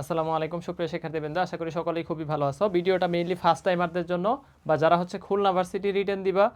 আসসালামু আলাইকুম, সুপ্রিয় শিক্ষার্থীবৃন্দ। আশা করি সকলেই খুবই ভালো আছো। ভিডিওটা মেইনলি ফার্স্ট টাইমারদের জন্য বা যারা হচ্ছে খুলনা ভার্সিটি রিটেন দিবা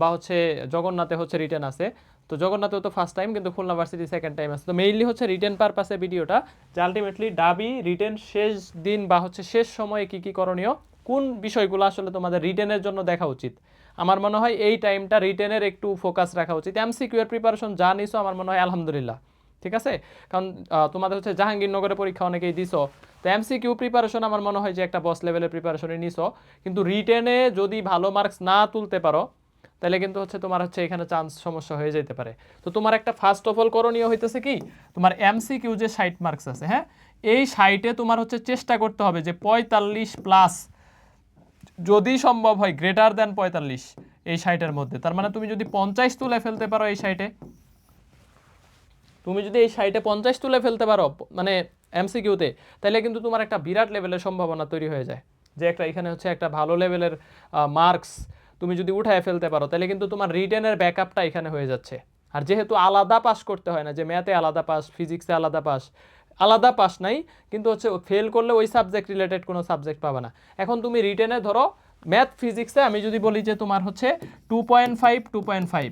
বা হচ্ছে জগন্নাথে হচ্ছে রিটার্ন আছে। তো জগন্নাথেও তো ফার্স্ট টাইম কিন্তু খুলনা ভার্সিটি সেকেন্ড টাইম আছে। তো মেইনলি হচ্ছে রিটেন পারপাসে ভিডিওটা যে আলটিমেটলি ডাবি রিটেন শেষ দিন বা হচ্ছে শেষ সময়ে কি কি করণীয়, কোন বিষয়গুলো আসলে তোমাদের রিটেনের জন্য দেখা উচিত। আমার মনে হয় এই টাইমটা রিটেনের একটু ফোকাস রাখা উচিত। এমসিকিউ এর প্রিপারেশন যা নিছো, আমার মনে হয় আলহামদুলিল্লাহ। ঠিক আছে? কারণ তোমাদের হচ্ছে জাহাঙ্গীরনগরের পরীক্ষা অনেকেই দিছো। তো এমসিকিউ প্রিপারেশন আমার মনে হয় যে একটা বস লেভেলের প্রিপারেশনই নিছো। কিন্তু রিটেনে যদি ভালো মার্কস না তুলতে পারো, তাহলে কিন্তু হচ্ছে তোমার হচ্ছে এখানে চান্স সমস্যা হয়ে যেতে পারে। তো তোমার একটা ফার্স্ট অফ অল করণীয় হইতেছে কি? তোমার এমসিকিউ যে ষাট মার্কস আছে হ্যাঁ? এই সাইটে তোমার হচ্ছে চেষ্টা করতে হবে যে পঁয়তাল্লিশ প্লাস যদি সম্ভব হয় গ্রেটার দ্যান পঁয়তাল্লিশ এই সাইটের মধ্যে। তার মানে তুমি যদি পঞ্চাশ তুলে ফেলতে পারো এই সাইটে তুমি যদি এই সাইটে পঞ্চাশ তুলে ফেলতে পারো মানে এমসিকিউতে তাহলে কিন্তু তোমার একটা বিরাট লেভেলের সম্ভাবনা তৈরি হয়ে যায়। যে একটা এখানে হচ্ছে একটা ভালো লেভেলের মার্কস তুমি যদি উঠায় ফেলতে পারো, তাহলে কিন্তু তোমার রিটেনের ব্যাকআপটা এখানে হয়ে যাচ্ছে। আর যেহেতু আলাদা পাস করতে হয় না, যে ম্যাথে আলাদা পাস ফিজিক্সে আলাদা পাস আলাদা পাস নাই, কিন্তু হচ্ছে ফেল করলে ওই সাবজেক্ট রিলেটেড কোনো সাবজেক্ট পাবে না। এখন তুমি রিটেনে ধরো ম্যাথ ফিজিক্সে আমি যদি বলি যে তোমার হচ্ছে two point five two point five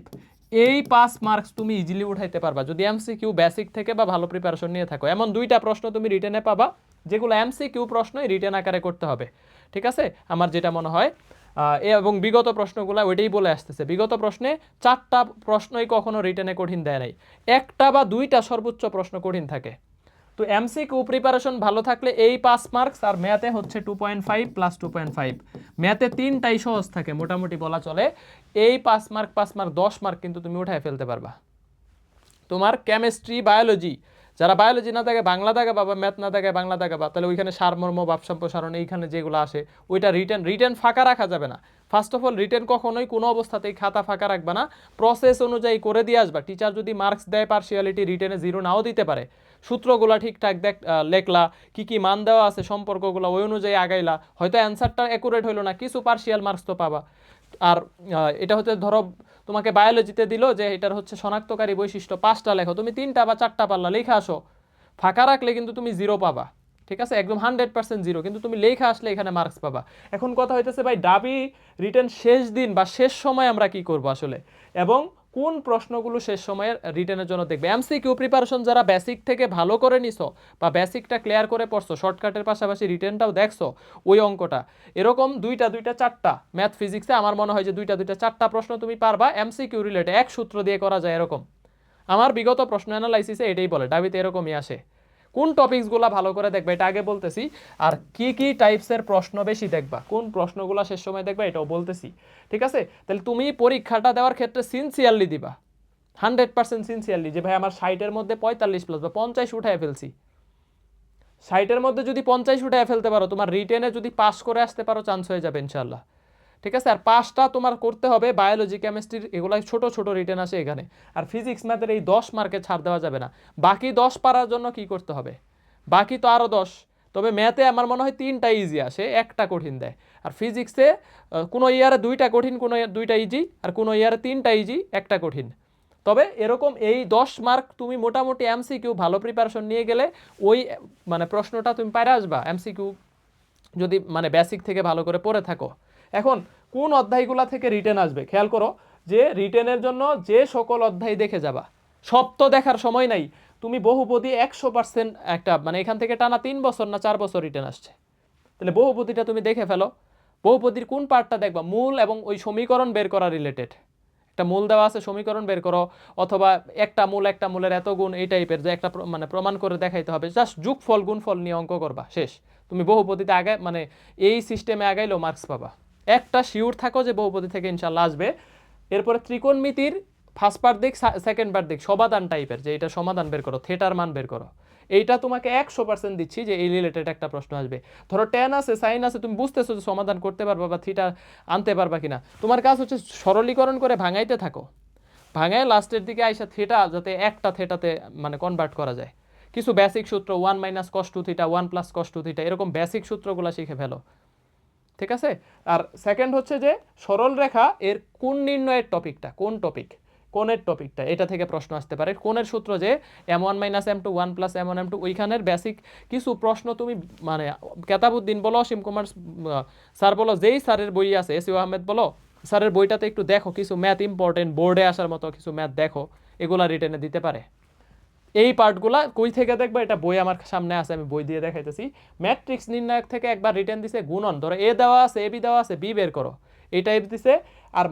এই পাস মার্কস তুমি ইজিলি উঠাইতে পারবা। যদি এমসিকিউ বেসিক থেকে বা ভালো প্রিপারেশন নিয়ে থাকো, এমন দুইটা প্রশ্ন তুমি রিটেনে পাবা, যেগুলো এমসিকিউ প্রশ্নই রিটেন আকারে করতে হবে। ঠিক আছে? আমার যেটা মনে হয় এবং বিগত প্রশ্নগুলো ওইটাই বলে আসতেছে। বিগত প্রশ্নে চারটা প্রশ্নই কখনো রিটেনে কঠিন দেয় নাই। একটা বা দুইটা সর্বোচ্চ প্রশ্ন কঠিন থাকে। তো এমসিকিউ প্রিপারেশন ভালো থাকলে এই পাস মার্কস আর ম্যাথে হচ্ছে two point five plus two point five ম্যাথে তিনটাই সহজ থাকে, মোটামুটি বলা চলে। এই পাস মার্ক পাস মার্ক দশ মার্ক কিন্তু তুমি উঠায় ফেলতে পারবা। তোমার কেমিস্ট্রি বায়োলজি যারা বায়োলজি না থাকে বাংলা থাকে বা ম্যাথ না থাকে বাংলা থাকে বা, তাহলে ওইখানে সারমর্ম বাপ সম্প্রসারণ, এইখানে যেগুলো আসে, ওইটা রিটেন রিটেন ফাঁকা রাখা যাবে না। ফার্স্ট অফ অল রিটেন কখনোই কোনো অবস্থাতেই খাতা ফাঁকা রাখবে না। প্রসেস অনুযায়ী করে দিয়ে আসবা। টিচার যদি মার্কস দেয় পার্সিয়ালিটি রিটেনে জিরো নাও দিতে পারে। সূত্রগুলা ঠিকঠাক দেখ লেখলা, কি কি মান দেওয়া আছে সম্পর্কগুলো ওই অনুযায়ী আগাইলা, হয়তো অ্যান্সারটা অ্যাকুরেট হইল না, কিছু পার্সিয়াল মার্কস তো পাবা। আর এটা হচ্ছে ধরো, তোমাকে বায়োলজিতে দিল যে এটার হচ্ছে শনাক্তকারী বৈশিষ্ট্য পাঁচটা লেখো, তুমি তিনটা বা চারটা পারলা, লেখা আসো। ফাঁকা রাখলে কিন্তু তুমি জিরো পাবা, ঠিক আছে? একদম হান্ড্রেড পার্সেন্ট জিরো কিন্তু তুমি লেখা আসলে এখানে মার্কস পাবা। এখন কথা হইতেছে, ভাই, ডাবি রিটার্ন শেষ দিন বা শেষ সময় আমরা কি করব আসলে? এবং কোন প্রশ্নগুলো শেষ সময়ের রিটার্নের জন্য দেখবে? এমসিকিউ প্রিপারেশন যারা বেসিক থেকে ভালো করে নিছো বা বেসিকটা ক্লিয়ার করে পড়ছো শর্টকাটের পাশাপাশি রিটার্নটাও দেখছ, ওই অঙ্কটা। এরকম দুইটা দুইটা, চারটা ম্যাথ ফিজিক্সে আমার মনে হয় যে দুইটা দুইটা, চারটা প্রশ্ন তুমি পারবা এমসিকিউ রিলেটেড এক সূত্র দিয়ে করা যায় এরকম। আমার বিগত প্রশ্ন অ্যানালাইসিসে এটাই বলে, ডাবিতে এরকমই আসে। কোন টপিকসগুলো ভালো করে দেখবে এটা আগে বলতেছি। আর কি কি টাইপসের প্রশ্ন বেশি দেখবা, কোন প্রশ্নগুলো শেষ সময় দেখবা এটাও বলতেছি, ঠিক আছে? তাহলে তুমি পরীক্ষাটা দেওয়ার ক্ষেত্রে সিনসিয়ারলি দিবা হান্ড্রেড পার্সেন্ট সিনসিয়ারলি যে, ভাই, আমার ষাটের মধ্যে পঁয়তাল্লিশ প্লাস বা পঞ্চাশ উঠায় ফেলছি। ষাটের মধ্যে যদি পঞ্চাশ উঠায় ফেলতে পারো, তোমার রিটেনে যদি পাস করে আসতে পারো চান্স হয়ে যাবে ইনশাল্লাহ ঠিক আছে? আর পাঁচটা তোমার করতে হবে বায়োলজি কেমিস্ট্রির এগুলো ছোট ছোট রিটার্ন আসে এখানে। আর ফিজিক্স ম্যাথের এই দশ মার্কে ছাড় দেওয়া যাবে না। বাকি দশ পারার জন্য কি করতে হবে? বাকি তো আরও দশ। তবে ম্যাথে আমার মনে হয় তিনটা ইজি আসে, একটা কঠিন দেয়। আর ফিজিক্সে কোনো ইয়ারে দুইটা কঠিন, কোনো দুইটা ইজি আর কোনো ইয়ারে তিনটা ইজি একটা কঠিন। তবে এরকম এই দশ মার্ক তুমি মোটামুটি এমসিকিউ ভালো প্রিপারেশন নিয়ে গেলে ওই মানে প্রশ্নটা তুমি পারে আসবা। এমসিকিউ যদি মানে বেসিক থেকে ভালো করে পড়ে থাকো। এখন কোন অধ্যায়গুলা থেকে রিটেন আসবে? খেয়াল করো যে রিটেনের জন্য যে সকল অধ্যায় দেখে যাবা, সব তো দেখার সময় নাই। তুমি বহুপদী একশো পার্সেন্ট একটা মানে এখান থেকে টানা তিন বছর না চার বছর রিটেন আসছে। তাহলে বহুপদীটা তুমি দেখে ফেলো। বহুপদীর কোন পার্টটা দেখবা? মূল এবং ওই সমীকরণ বের করা রিলেটেড একটা মূল দেওয়া আছে, সমীকরণ বের করো। অথবা একটা মূল, একটা মূলের এত গুণ এই টাইপের যে একটা মানে প্রমাণ করে দেখাইতে হবে। জাস্ট যুগ ফল গুণ ফল নিয়ে অঙ্ক করবা, শেষ। তুমি বহুপদীতে আগে মানে এই সিস্টেমে আগাইলেও মার্কস পাবা। একটা শিওর থাকো যে বহুপদী থেকে ইনশাল্লাহ আসবে। এরপরে ত্রিকোণমিতির ফার্স্ট পার্ট দিক সেকেন্ড পার্ট দিক, সমাধান টাইপের যে এটা সমাধান বের করো থেটার মান বের করো। এইটা তোমাকে একশো পার্সেন্ট দিচ্ছি যে এই রিলেটেড একটা প্রশ্ন আসবে। ধরো টেন আছে সাইন আছে, তুমি বুঝতেছো যে সমাধান করতে পারবা বা থিটা আনতে পারবা কিনা। তোমার কাজ হচ্ছে সরলীকরণ করে ভাঙাইতে থাকো। ভাঙায় লাস্টের দিকে আইসা থিটা যাতে একটা থেটাতে মানে কনভার্ট করা যায়। কিছু বেসিক সূত্র one minus cos two theta one plus cos two theta এরকম বেসিক সূত্রগুলো শিখে ফেলো। ঠিক আছে? আর সেকেন্ড হচ্ছে যে, সরল রেখা এর কোন নির্ণয়ের টপিকটা? কোন টপিক? কোণের টপিকটা? এটা থেকে প্রশ্ন আসতে পারে। কোণের সূত্র যে M one minus M two one plus M one M two ওইখানের বেসিক কিছু প্রশ্ন তুমি মানে কেতাবুদ্দিন বলো, অসীম কুমার স্যার বলো, যেই স্যারের বই আছে এসিউ আহমেদ বলো, স্যারের বইটাতে একটু দেখো, কিছু ম্যাথ ইম্পর্টেন্ট বোর্ডে আসার মতো কিছু ম্যাথ দেখো, এগুলা রিটেনে দিতে পারে। এই পার্টগুলা কই থেকে দেখবা? এটা বই আমার সামনে আছে, আমি বই দিয়ে দেখাইতেছি। ম্যাট্রিক্স নির্ণায়ক থেকে একবার রিটার্ন দিছে গুণন। ধরো এ দেওয়া আছে, এ বি দেওয়া আছে, বি বের করো। এই টাইপ দিছে। আর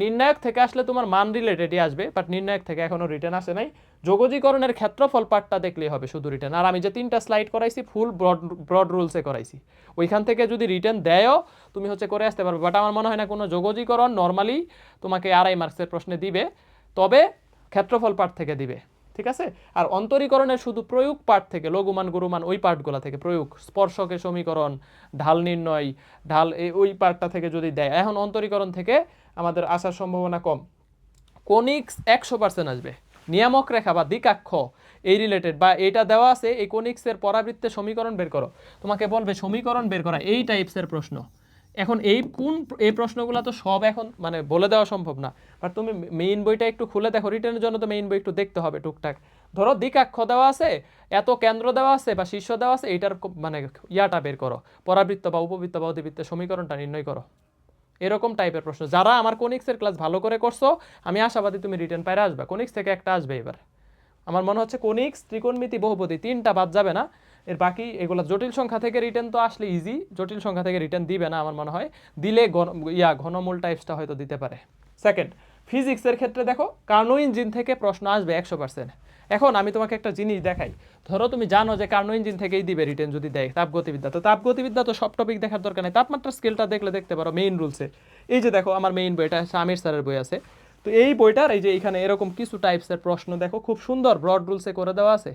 নির্ণায়ক থেকে আসলে তোমার মান রিলেটেডই আসবে বাট নির্ণায়ক থেকে এখনও রিটার্ন আসে নাই। যোগজীকরণের ক্ষেত্রফল পার্টটা দেখলেই হবে শুধু রিটার্ন। আর আমি যে তিনটা স্লাইড করাইছি ফুল ব্রড ব্রড রুলসে করাইছি। ওইখান থেকে যদি রিটার্ন দেয়ও, তুমি হচ্ছে করে আসতে পারবে। বাট আমার মনে হয় না কোনো যোগজীকরণ নর্মালি তোমাকে আড়াই মার্কসের প্রশ্নে দিবে। তবে ক্ষেত্রফল পার্ট থেকে দিবে। ঠিক আছে? আর অন্তরীকরণের শুধু প্রয়োগ পার্ট থেকে, লঘুমান, গুরুমান ওই পার্টগুলো থেকে প্রয়োগ। স্পর্শকে সমীকরণ, ঢাল নির্ণয়, ঢাল এই ওই পার্টটা থেকে যদি দেয়। এখন অন্তরীকরণ থেকে আমাদের আসার সম্ভাবনা কম। কোনিক্স একশো পার্সেন্ট আসবে। নিয়ামক রেখা বা দিকাক্ষ এই রিলেটেড বা এটা দেওয়া আছে, এই কোনিক্সের পরাবৃত্তে সমীকরণ বের করো। তোমাকে বলবে, সমীকরণ বের করা, এই টাইপসের প্রশ্ন। এখন এই কোন এই প্রশ্নগুলো তো সব এখন মানে বলে দেওয়া সম্ভব না। বাট তুমি মেইন বইটা একটু খুলে দেখো রিটার্নের জন্য তো মেইন বই একটু দেখতে হবে টুকটাক। ধরো দিকাক্ষ দেওয়া আছে, এত কেন্দ্র দেওয়া আছে বা শীর্ষ দেওয়া আছে, এইটার মানে ইয়াটা বের করো। পরাবৃত্ত বা উপবৃত্ত বা অধিবৃত্তের সমীকরণটা নির্ণয় করো। এরকম টাইপের প্রশ্ন। যারা আমার কোনিক্সের ক্লাস ভালো করে করছ, আমি আশাবাদী তুমি রিটার্ন পাইরে আসবে। কোনিক্স থেকে একটা আসবে এবার। আমার মনে হচ্ছে কোনিক্স, ত্রিকোণমিতি বহুপতি তিনটা বাদ যাবে না। এর বাকি এগুলো জটিল সংখ্যা থেকে রিটার্ন তো আসলে ইজি জটিল সংখ্যা থেকে রিটার্ন দিবে না আমার মনে হয়। দিলে ইয়া, ঘনমূল টাইপসটা হয়তো দিতে পারে। সেকেন্ড ফিজিক্সের ক্ষেত্রে দেখো কার্নো ইঞ্জিন থেকে প্রশ্ন আসবে একশো পার্সেন্ট এখন আমি তোমাকে একটা জিনিস দেখাই। ধরো তুমি জানো যে কার্নো ইঞ্জিন থেকেই দিবে রিটার্ন যদি দেয় তাপগতিবিদ্যা। তো তাপগতিবিদ্যা তো সব টপিক দেখার দরকার নেই। তাপমাত্রা স্কেলটা দেখলে দেখতে পারো মেইন রুলসে এই যে দেখো, আমার মেইন বইটা আমির স্যারের বই আছে। তো এই বইটার এই যে এখানে এরকম কিছু টাইপসের প্রশ্ন, দেখো খুব সুন্দর ব্রড রুলসে করে দেওয়া আছে।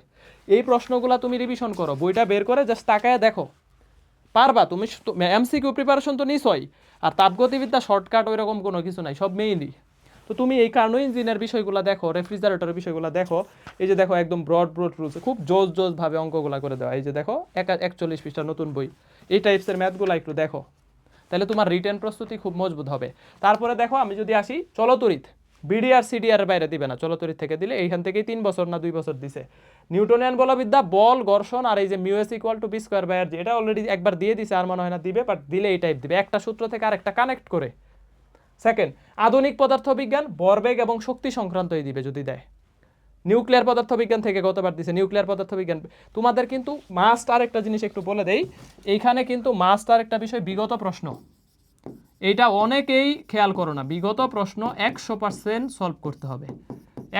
এই প্রশ্নগুলো তুমি রিভিশন করো, বইটা বের করে জাস্ট তাকায় দেখো। পারবা, তুমি এমসিকিউ প্রিপারেশন তো নিছই আর তাপগতিবিদ্যা শর্টকাট ওই রকম কোনো কিছু নাই, সব মেইনই তো তুমি এই কার্নো ইঞ্জিনের বিষয়গুলো দেখো রেফ্রিজারেটরের বিষয়গুলো দেখো, এই যে দেখো একদম ব্রড ব্রড রুলস খুব জোজ জোজ ভাবে অঙ্কগুলো করে দেওয়া, এই যে দেখো এক একচল্লিশ পৃষ্ঠা নতুন বই। এই টাইপসের ম্যাথগুলো একটু দেখো, তাহলে তোমার রিটেন প্রস্তুতি খুব মজবুত হবে। তারপরে দেখো আমি যদি আসি চলতরিত। বিডিআর সিডিআর বাইরে দিবে না। চলতরিত থেকে দিলে এইখান থেকেই তিন বছর না দুই বছর দিছে। নিউটনিয়ান বলবিদ্যা বল, ঘর্ষণ আর এই যে mu s equal to B square by R এটা অলরেডি একবার দিয়ে দিছে, আর মনে হয় না দিবে বাট দিলে এই টাইপ দিবে। একটা সূত্র থেকে আরেকটা কানেক্ট করে। সেকেন্ড আধুনিক পদার্থবিজ্ঞান বরবেগ এবং শক্তি সংক্রান্ত সংক্রান্তই দিবে যদি দেয়। নিউক্লিয়ার পদার্থবিজ্ঞান থেকে গতবার দিছে। নিউক্লিয়ার পদার্থবিজ্ঞান, তোমাদের কিন্তু মাস্ট আর একটা জিনিস একটু বলে দেই। এইখানে কিন্তু মাস্ট আর একটা বিষয় বিগত প্রশ্ন। এইটা অনেকেই খেয়াল করো না। বিগত প্রশ্ন একশো পার্সেন্ট সলভ করতে হবে।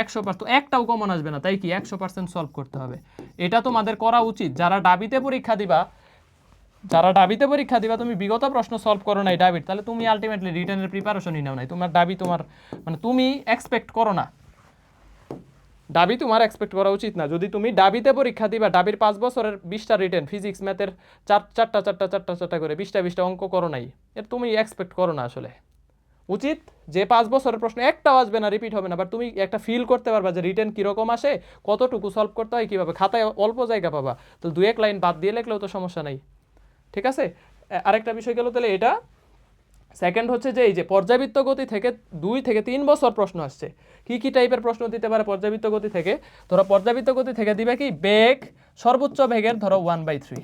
একশো পার্সেন্ট একটাও কমন আসবে না, তাই কি? একশো পার্সেন্ট সলভ করতে হবে। এটা তোমাদের করা উচিত। যারা ডাবিতে পরীক্ষা দিবা, যারা ডাবিতে পরীক্ষা দিবা, তুমি বিগত প্রশ্ন সলভ করো না এই ডাবির, তাহলে তুমি আলটিমেটলি রিটার্নের প্রিপারেশনই নাও নাই। তোমার ডাবি তোমার মানে তুমি এক্সপেক্ট করো না। ডাবি তোমার এক্সপেক্ট করা উচিত না। যদি তুমি ডাবিতে পরীক্ষা দিবা ডাবির পাঁচ বছরের বিশটা রিটেন ফিজিক্স ম্যাথের চার, চারটা চারটা চারটা চারটা করে, বিশটা বিশটা অঙ্ক করো নাই, এর তুমি এক্সপেক্ট করো না আসলে। উচিত যে পাঁচ বছরের প্রশ্ন একটাও আসবে না রিপিট হবে না বাট তুমি একটা ফিল করতে পারবা যে রিটেন কীরকম আসে, কতটুকু সলভ করতে হয়, কীভাবে খাতায় অল্প জায়গা পাবা। তো দু এক লাইন বাদ দিয়ে লেখলেও তো সমস্যা নাই। ঠিক আছে? আরেকটা বিষয় গেল তাহলে এটা সেকেন্ড হচ্ছে যে এই যে পর্যাবৃত্ত গতি থেকে দুই থেকে তিন বছর প্রশ্ন আসছে। কি কি টাইপের প্রশ্ন দিতে পারে পর্যাবৃত্ত গতি থেকে? ধরো পর্যাবৃত্ত গতি থেকে দিবে কি? বেগ সর্বোচ্চ বেগের ধরো ওয়ান বাই থ্রি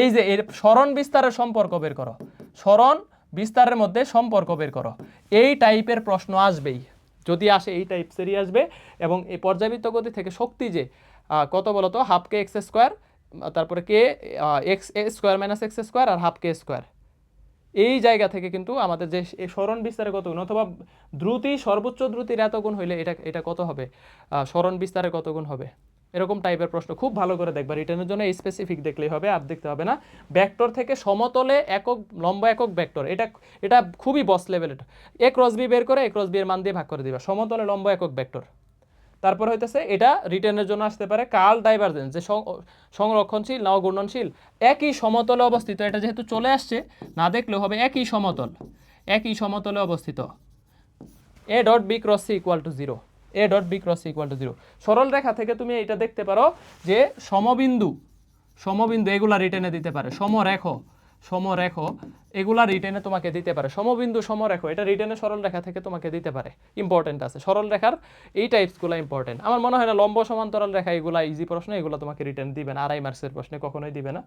এই যে এর স্মরণ বিস্তারের সম্পর্ক বের করো। স্মরণ বিস্তারের মধ্যে সম্পর্ক বের করো। এই টাইপের প্রশ্ন আসবেই। যদি আসে এই টাইপ টাইপসেরই আসবে এবং এই পর্যাবৃত্ত গতি থেকে শক্তি যে কত বলতো? হাফ কে এক্স স্কোয়ার তারপরে K X A square minus X square R half K square এই জায়গা থেকে কিন্তু আমাদের যে স্মরণ বিস্তারে কত গুণ, অথবা দ্রুতি, সর্বোচ্চ দ্রুতির এত গুণ হইলে এটা এটা কত হবে? স্মরণ বিস্তারে কত গুণ হবে? এরকম টাইপের প্রশ্ন খুব ভালো করে দেখবা। রিটার্নের জন্য স্পেসিফিক দেখলেই হবে, আর দেখতে হবে না। ব্যাক্টর থেকে সমতলে একক, লম্বা একক ব্যাক্টর এটা এটা খুবই বস লেভেল এটা। এক রসবি বের করে এক রসবি এর মান দিয়ে ভাগ করে দিবা। সমতলে লম্বা একক ব্যাক্টর তারপর হইতেছে এটা রিটার্নের জন্য আসতে পারে কাল ডাইভারজেন্স যে সংরক্ষণশীল না ঘূর্ণনশীল একই সমতলে অবস্থিত। এটা যেহেতু চলে আসছে, না দেখলেও হবে একই সমতল, একই সমতলে অবস্থিত। A dot B cross C equal to zero A dot B cross C equal to zero সরল রেখা থেকে তুমি এটা দেখতে পারো যে সমবিন্দু সমবিন্দু এগুলা রিটেনে দিতে পারে। সমরেখ। সমরেখ, এগুলা রিটেনে তোমাকে দিতে পারে। সমবিন্দু সমরেখ, এটা রিটেনে সরল রেখা থেকে তোমাকে দিতে পারে। ইম্পর্টেন্ট আছে। সরল রেখার এই টাইপসগুলো ইম্পর্টেন্ট আমার মনে হয় না লম্ব সমান্তরাল রেখা, এগুলা ইজি প্রশ্ন, এগুলো তোমাকে রিটেন দিবে না। আড়াই মার্কসের প্রশ্নে কখনোই দিবে না।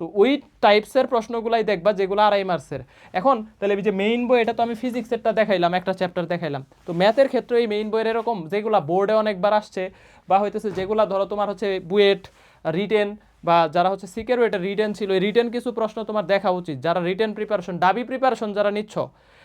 তো ওই টাইপসের প্রশ্নগুলাই দেখবা যেগুলো আড়াই মার্কসের এখন তাহলে যে মেইন বই, এটা তো আমি ফিজিক্সেরটা দেখাইলাম, একটা চ্যাপ্টার দেখাইলাম। তো ম্যাথের ক্ষেত্রে এই মেইন বইয়ের এরকম যেগুলা বোর্ডে অনেকবার আসছে, বা হইতেছে যেগুলা ধরো তোমার হচ্ছে বুয়েট, রিটেন বা যারা হচ্ছে সিকেরও এটা রিটেন ছিল। এই রিটেন কিছু প্রশ্ন তোমার দেখা উচিত। যারা রিটেন প্রিপারেশন ডাবি প্রিপারেশন যারা নিচ্ছ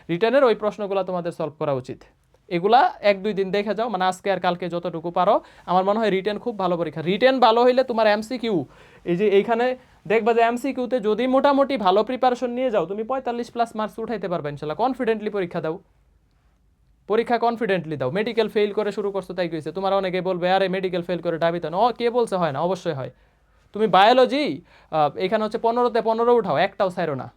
রিটেনের ওই প্রশ্নগুলো তোমাদের সলভ করা উচিত। এগুলা এক দুই দিন দেখে যাও। মানে আজকে আর কালকে যতটুকু পারো। আমার মনে হয় রিটেন খুব ভালো পরীক্ষা। রিটেন ভালো হইলে তোমার এমসিকিউ এই যে এইখানে দেখবা যে এমসিকিউতে যদি মোটামুটি ভালো প্রিপারেশন নিয়ে যাও, তুমি পঁয়তাল্লিশ প্লাস মার্কস উঠাইতে পারবে ইনশাল্লাহ। কনফিডেন্টলি পরীক্ষা দাও। পরীক্ষা কনফিডেন্টলি দাও। মেডিকেল ফেল করে শুরু করছ, তাই কইছে। তোমার অনেকে বলবে, আরে মেডিকেল ফেল করে ডাবিতে না। ও কে বলছে হয় না। অবশ্যই হয়। তুমি বায়োলজি এখানে হচ্ছে পনেরোতে পনেরো উঠাও, একটাও সাইরো না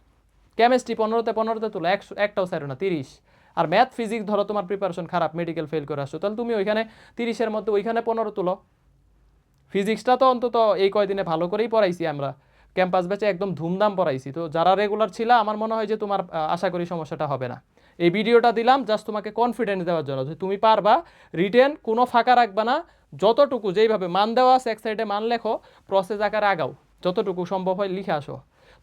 কেমিস্ট্রি পনেরোতে পনেরোতে তুলো, একশো, একটাও সাইরো না তিরিশ। আর ম্যাথ ফিজিক্স ধরো তোমার প্রিপারেশন খারাপ মেডিকেল ফেল করে আসছো, তাহলে তুমি ওইখানে তিরিশের মধ্যে ওইখানে পনেরো তুলো। ফিজিক্সটা তো অন্তত এই কয়দিনে ভালো করেই পড়াইছি আমরা। ক্যাম্পাস ব্যাচে একদম ধুমধাম পড়াইছি। তো যারা রেগুলার ছিল, আমার মনে হয় যে তোমার আশা করি সমস্যাটা হবে না। এই ভিডিওটা দিলাম জাস্ট তোমাকে কনফিডেন্স দেওয়ার জন্য যে তুমি পারবা রিটেন কোনো ফাঁকা রাখবা না। যতটুকু যেইভাবে মান দেওয়া আছে, এক সাইডে মান লেখো প্রসেস আকারে আগাও। যতটুকু সম্ভব হয় লিখে আসো।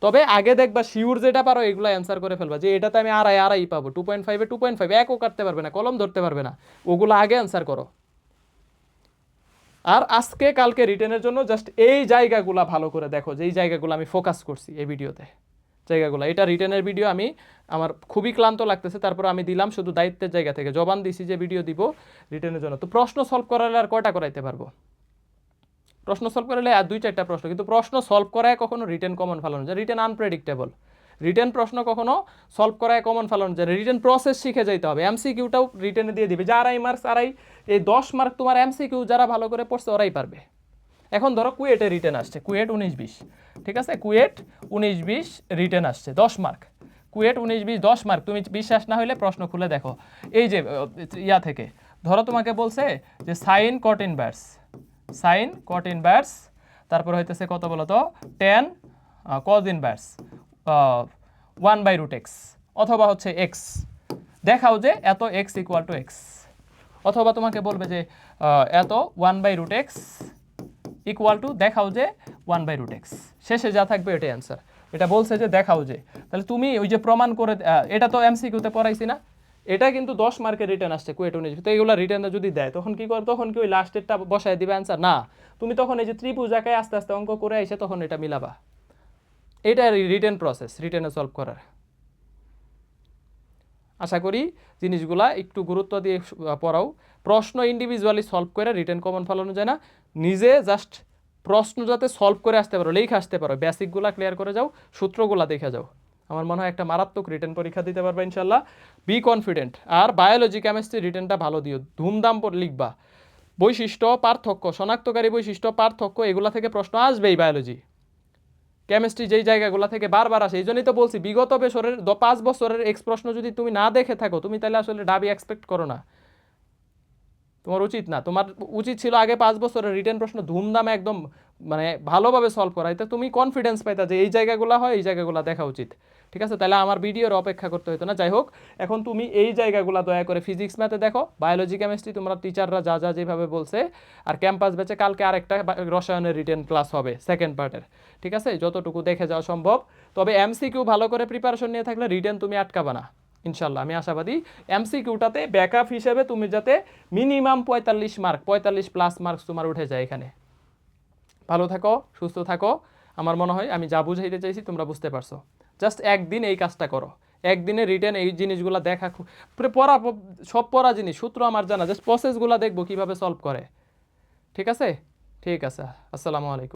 তবে আগে দেখবা শিওর যেটা পারো, এগুলো অ্যান্সার করে ফেলবা যে এটাতে আমি আড়াই আড়াই পাবো। টু পয়েন্ট ফাইভে টু পয়েন্ট ফাইভ একও কাটতে পারবে না, কলম ধরতে পারবে না। ওগুলো আগে অ্যান্সার করো। আর আজকে, কালকে রিটেনের জন্য জাস্ট এই জায়গাগুলা ভালো করে দেখো যে এই জায়গাগুলো আমি ফোকাস করছি এই ভিডিওতে জায়গাগুলো। এটা রিটার্নের ভিডিও আমি, আমার খুবই ক্লান্ত লাগতেছে, তারপর আমি দিলাম শুধু দায়িত্বের জায়গা থেকে। জবান দিছি যে ভিডিও দিব রিটেনের জন্য। তো প্রশ্ন সলভ করালে আর কয়টা করাইতে পারব? প্রশ্ন সলভ করালে আর দুই চারটা প্রশ্ন, কিন্তু প্রশ্ন সলভ করায় কখনো রিটার্ন কমন ফেলানো যায় রিটার্ন আনপ্রেডিক্টেবল রিটার্ন প্রশ্ন কখনো সলভ করায় কমন ফেলানো যায় রিটার্ন প্রসেস শিখে যাইতে হবে। এমসিকিউটাও রিটেনে দিয়ে দিবে। যে আড়াই মার্কস আড়াই এই দশ মার্ক তোমার এমসিকিউ যারা ভালো করে পড়ছে ওরাই পারবে। এখন ধরো কুয়েটে রিটার্ন আসছে, কুয়েট উনিশ বিশ, ঠিক আছে? কুয়েট উনিশ বিশ রিটার্ন আসছে, দশ মার্ক কুয়েট উনিশ বিশ, দশ মার্ক তুমি বিশ্বাস না হলে প্রশ্ন খুলে দেখো। এই যে ইয়া থেকে, ধরো তোমাকে বলছে যে sine cot inverse sine cot inverse তারপর হইতেছে কত বলো তো? Tan cos inverse one by root X অথবা হচ্ছে এক্স দেখাও যে এত এক্স ইকুয়াল টু এক্স অথবা তোমাকে বলবে যে এত one by root X equal to দেখাও যে ওয়ান বাই রুট এক্স শেষে যা থাকবে এটাই অ্যান্সার এটা বলছে যে দেখাও যে। তাহলে তুমি ওই যে প্রমাণ করে এটা তো এমসিকিউতে পড়াইছি না। এটা কিন্তু দশ মার্কের রিটার্ন আসছে কুয়েট উনিশ তো এগুলো রিটার্নে যদি দেয়, তখন কি করে তখন কি ওই লাস্টেরটা বসায় দিবে অ্যান্সার না। তুমি তখন এই যে ত্রিভুজাকায় আস্তে আস্তে অঙ্ক করে এসে তখন এটা মিলাবা। এটা রিটেন প্রসেস রিটেনে সলভ করার। আশা করি জিনিসগুলা একটু গুরুত্ব দিয়ে পড়াও। প্রশ্ন ইন্ডিভিজুয়ালি সলভ করে রিটার্ন কমন ফেলানো যায় না, নিজে জাস্ট প্রশ্ন যাতে সলভ করে আসতে পারো, লিখে আসতে পারো বেসিকগুলা ক্লিয়ার করে যাও, সূত্রগুলা দেখে যাও। আমার মনে হয় একটা মারাত্মক রিটার্ন পরীক্ষা দিতে পারবে ইনশাল্লাহ বি কনফিডেন্ট আর বায়োলজি কেমিস্ট্রি রিটার্নটা ভালো দিও। ধুমধাম লিখবা। বৈশিষ্ট্য, পার্থক্য, শনাক্তকারী বৈশিষ্ট্য, পার্থক্য, এগুলা থেকে প্রশ্ন আসবেই বায়োলজি কেমিস্ট্রি যেই জায়গাগুলো থেকে বারবার আসে, এই জন্যই তো বলছি, বিগত বছরের পাঁচ বছরের এক্স প্রশ্ন যদি তুমি না দেখে থাকো, তুমি তাহলে আসলে ডাবি এক্সপেক্ট করো না। তোমার উচিত না। তোমার উচিত ছিল আগে পাঁচ বছরের রিটার্ন প্রশ্ন ধুমধামে একদম মানে ভালোভাবে সলভ করা। এতে তুমি কনফিডেন্স পাইতা যে এই জায়গাগুলো হয়, এই জায়গাগুলো দেখা উচিত। ঠিক আছে? তাহলে আমার ভিডিওর অপেক্ষা করতে হতো না। যাই হোক এখন তুমি এই জায়গাগুলো দয়া করে ফিজিক্স ম্যাথে দেখো। বায়োলজি কেমিস্ট্রি তোমরা টিচাররা যা যা যেভাবে বলছে। আর ক্যাম্পাস বেচে কালকে আরেকটা রসায়নের রিটেন ক্লাস হবে সেকেন্ড পার্টের ঠিক আছে? যতটুকু দেখে যাওয়া সম্ভব। তবে এমসিকিউ ভালো করে প্রিপারেশন নিয়ে থাকলে রিটেন তুমি আটকাবা না। ইনশাল্লাহ আমি আশাবাদী। এমসিকিউটাতে ব্যাকআপ হিসেবে তুমি যাতে মিনিমাম পঁয়তাল্লিশ মার্ক পঁয়তাল্লিশ প্লাস মার্কস তোমার উঠে যায় এখানে। ভালো থাকো, সুস্থ থাকো। আমার মনে হয় আমি যা বুঝাইতে চাইছি তোমরা বুঝতে পারছ। জাস্ট একদিন এই কাজটা করো। একদিনে রিটেন এই জিনিসগুলো দেখা পড়া সব পড়া জিনিস, সূত্র আমার জানা। জাস্ট প্রসেসগুলো দেখব কীভাবে সলভ করে। ঠিক আছে? ঠিক আছে। আসসালামু আলাইকুম।